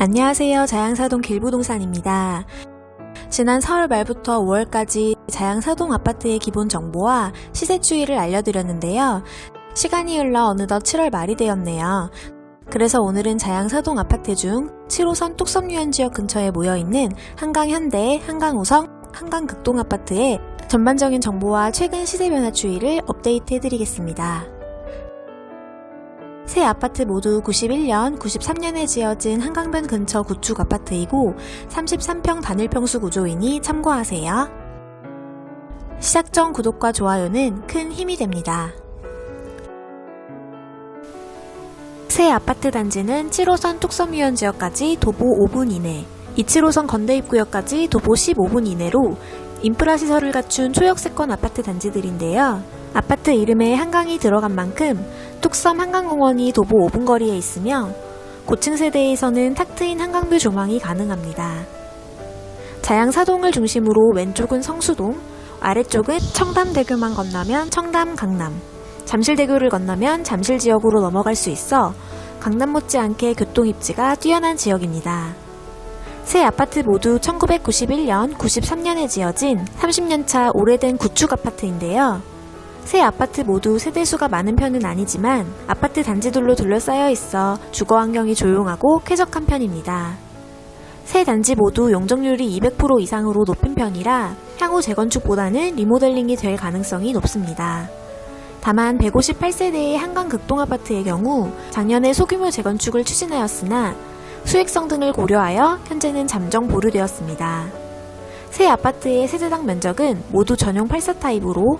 안녕하세요. 자양사동 길부동산입니다. 지난 4월 말부터 5월까지 자양사동 아파트의 기본 정보와 시세 추이를 알려드렸는데요. 시간이 흘러 어느덧 7월 말이 되었네요. 그래서 오늘은 자양사동 아파트 중 7호선 뚝섬유원 지역 근처에 모여있는 한강현대, 한강우성, 한강극동 아파트의 전반적인 정보와 최근 시세 변화 추이를 업데이트 해드리겠습니다. 새 아파트 모두 91년, 93년에 지어진 한강변 근처 구축 아파트이고 33평 단일평수 구조이니 참고하세요. 시작 전 구독과 좋아요는 큰 힘이 됩니다. 새 아파트 단지는 7호선 뚝섬유원 지역까지 도보 5분 이내, 27호선 건대입구역까지 도보 15분 이내로 인프라 시설을 갖춘 초역세권 아파트 단지들인데요. 아파트 이름에 한강이 들어간 만큼 뚝섬 한강공원이 도보 5분 거리에 있으며 고층 세대에서는 탁 트인 한강뷰 조망이 가능합니다. 자양사동을 중심으로 왼쪽은 성수동, 아래쪽은 청담대교만 건너면 청담 강남, 잠실대교를 건너면 잠실 지역으로 넘어갈 수 있어 강남 못지않게 교통 입지가 뛰어난 지역입니다. 새 아파트 모두 1991년, 93년에 지어진 30년차 오래된 구축 아파트인데요. 새 아파트 모두 세대수가 많은 편은 아니지만 아파트 단지들로 둘러싸여 있어 주거 환경이 조용하고 쾌적한 편입니다. 새 단지 모두 용적률이 200% 이상으로 높은 편이라 향후 재건축보다는 리모델링이 될 가능성이 높습니다. 다만 158세대의 한강 극동 아파트의 경우 작년에 소규모 재건축을 추진하였으나 수익성 등을 고려하여 현재는 잠정 보류되었습니다. 새 아파트의 세대당 면적은 모두 전용 84 타입으로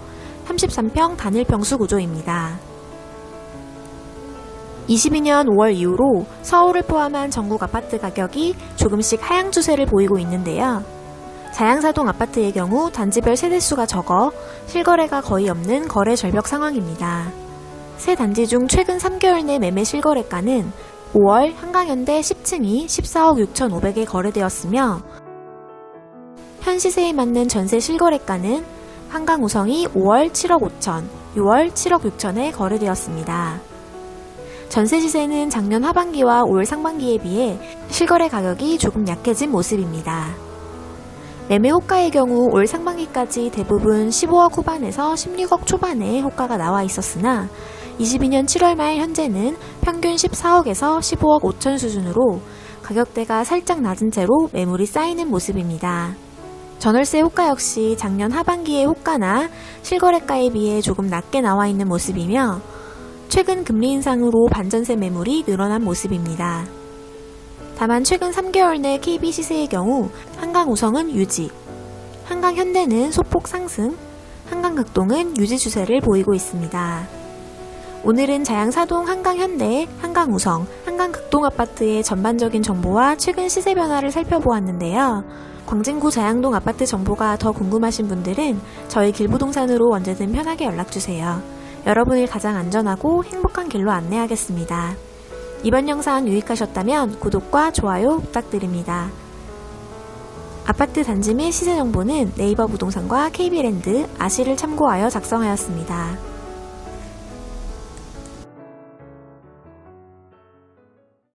33평 단일 평수 구조입니다. 22년 5월 이후로 서울을 포함한 전국 아파트 가격이 조금씩 하향 추세를 보이고 있는데요. 자양사동 아파트의 경우 단지별 세대수가 적어 실거래가 거의 없는 거래 절벽 상황입니다. 새 단지 중 최근 3개월 내 매매 실거래가는 5월 한강현대 10층이 14억 6,500에 거래되었으며 현 시세에 맞는 전세 실거래가는 한강 우성이 5월 7억 5천, 6월 7억 6천에 거래되었습니다. 전세 시세는 작년 하반기와 올 상반기에 비해 실거래 가격이 조금 약해진 모습입니다. 매매 호가의 경우 올 상반기까지 대부분 15억 후반에서 16억 초반에 호가가 나와 있었으나 22년 7월 말 현재는 평균 14억에서 15억 5천 수준으로 가격대가 살짝 낮은 채로 매물이 쌓이는 모습입니다. 전월세 호가 역시 작년 하반기의 호가나 실거래가에 비해 조금 낮게 나와 있는 모습이며 최근 금리 인상으로 반전세 매물이 늘어난 모습입니다. 다만 최근 3개월 내 KB 시세의 경우 한강 우성은 유지, 한강 현대는 소폭 상승, 한강 극동은 유지 추세를 보이고 있습니다. 오늘은 자양사동 한강현대, 한강우성, 한강극동 아파트의 전반적인 정보와 최근 시세 변화를 살펴보았는데요. 광진구 자양동 아파트 정보가 더 궁금하신 분들은 저희 길부동산으로 언제든 편하게 연락주세요. 여러분을 가장 안전하고 행복한 길로 안내하겠습니다. 이번 영상 유익하셨다면 구독과 좋아요 부탁드립니다. 아파트 단지 및 시세 정보는 네이버 부동산과 KB랜드, 아시를 참고하여 작성하였습니다.